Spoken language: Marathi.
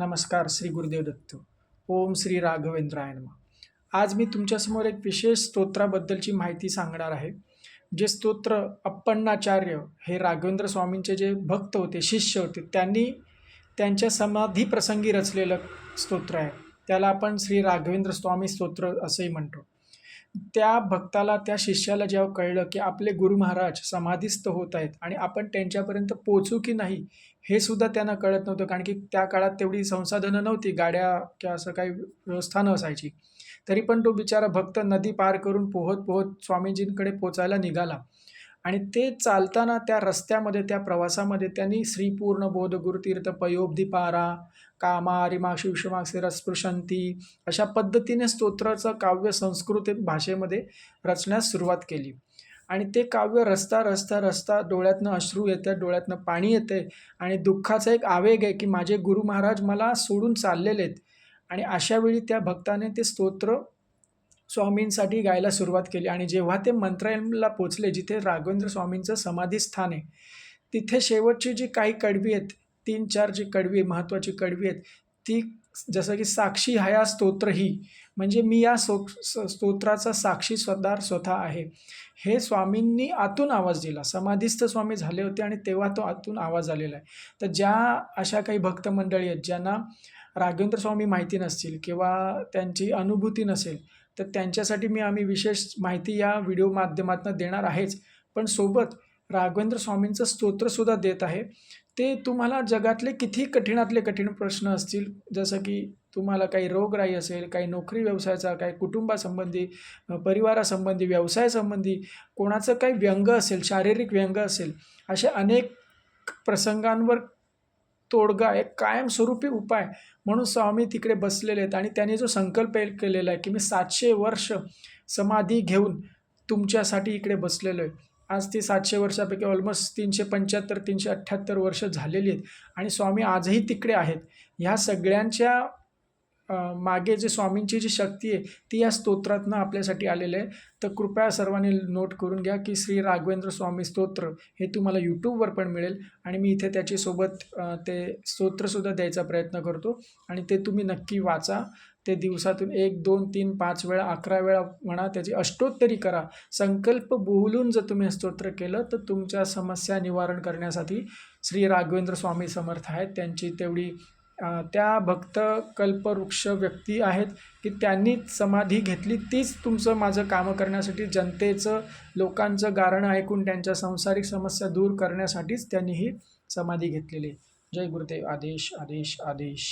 नमस्कार श्री गुरुदेव दत्त. ओम श्री राघवेंद्राय नमा. आज मी तुमच्यासमोर एक विशेष स्तोत्राबद्दलची माहिती सांगणार आहे जे स्तोत्र अप्पन्नाचार्य हे राघवेंद्र स्वामींचे जे भक्त होते शिष्य होते त्यांनी त्यांच्या समाधीप्रसंगी रचलेलं स्तोत्र आहे. त्याला आपण श्री राघवेंद्र स्वामी स्तोत्र असंही म्हणतो. त्या भक्ताला त्या शिष्याला जेव्हा कळलं की आपले गुरु महाराज समाधीस्थ होत आहेत आणि आपण त्यांच्यापर्यंत पोचू की नाही हे सुद्धा त्यांना कळत नव्हतं. कारण की त्या काळात तेवढी संसाधनं नव्हती गाड्या किंवा असं काही व्यवस्था नसायची. तरी पण तो बिचारा भक्त नदी पार करून पोहत पोहत स्वामीजींकडे पोचायला निघाला. आणि ते चालताना त्या रस्त्यामध्ये त्या प्रवासामध्ये त्यांनी श्रीपूर्ण बोध गुरुतीर्थ कामा रिमा शिवशमाक्षी रसप्रशांती अशा पद्धतीने स्तोत्राचं काव्य संस्कृत भाषेमध्ये रचण्यास सुरुवात केली. आणि ते काव्य रस्ता रस्ता रस्ता डोळ्यातनं अश्रू येतं डोळ्यातनं पाणी येते आणि दुःखाचा एक आवेग आहे की माझे गुरु महाराज मला सोडून चाललेले आहेत. आणि अशावेळी त्या भक्ताने ते स्तोत्र स्वामींसाठी गायला सुरुवात केली. आणि जेव्हा ते मंत्रालयाला पोचले जिथे राघवेंद्र स्वामींचं समाधीस्थान आहे तिथे शेवटची जी काही कडवी आहेत तीन चार जी कडवी महत्त्वाची कडवी आहेत ती जसं की साक्षी हया स्तोत्र ही म्हणजे मी या सो स्तोत्राचा साक्षी स्वतः स्वतः आहे. हे स्वामींनी आतून आवाज दिला. समाधीस्थ स्वामी झाले होते आणि तेव्हा तो आतून आवाज आलेला आहे. तर ज्या अशा काही भक्त मंडळी आहेत ज्यांना राघवेंद्र स्वामी माहिती नसतील किंवा त्यांची अनुभूती नसेल तर त्यांच्यासाठी मी आम्ही विशेष माहिती या व्हिडिओ माध्यमातून देणार आहेच. पण सोबत राघवेंद्र स्वामींचं स्तोत्रसुद्धा देत आहे. ते तुम्हाला जगातले किती कठीणातले कठीण प्रश्न असतील जसं की तुम्हाला काही रोगराई असेल काही नोकरी व्यवसायाचा काही कुटुंबासंबंधी परिवारासंबंधी व्यवसायासंबंधी कोणाचं काही व्यंग असेल शारीरिक व्यंग असेल असे अनेक प्रसंगांवर तोडगा एक कायमस्वरूपी उपाय. म्हणून स्वामी तिकडे बसलेले आहेत आणि त्यांनी जो संकल्प केलेला आहे की मी सातशे वर्ष समाधी घेऊन तुमच्यासाठी इकडे बसलेलो आहे. आज ती सातशे वर्षापैकी ऑलमोस्ट तीनशे पंच्याहत्तर तीनशे अठ्ठ्याहत्तर वर्ष झालेली आहेत. आणि स्वामी आजही तिकडे आहेत. ह्या सगळ्यांच्या मागे जे स्वामींची जी शक्ती आहे ती या स्तोत्रातनं आपल्यासाठी आलेलं आहे. तर कृपया सर्वांनी नोट करून घ्या की श्री राघवेंद्र स्वामी स्तोत्र हे तुम्हाला यूट्यूबवर पण मिळेल आणि मी इथे त्याच्यासोबत ते स्तोत्रसुद्धा द्यायचा प्रयत्न करतो. आणि ते तुम्ही नक्की वाचा. ते दिवसातून एक दोन तीन पाच वेळा अकरा वेळा म्हणा त्याची अष्टोत्तरी करा. संकल्प बोलून जर तुम्ही स्तोत्र केलं तर तुमच्या समस्या निवारण करण्यासाठी श्री राघवेंद्र स्वामी समर्थ आहेत. त्यांची तेवढी त्या भक्त कल्पवृक्ष व्यक्ती आहेत की त्यांनी समाधी घेतली तीच तुमचं माझं कामं करण्यासाठी जनतेचं लोकांचं गारणं ऐकून त्यांच्या संसारिक समस्या दूर करण्यासाठीच त्यांनी ही समाधी घेतलेली जय गुरुदेव. आदेश आदेश आदेश.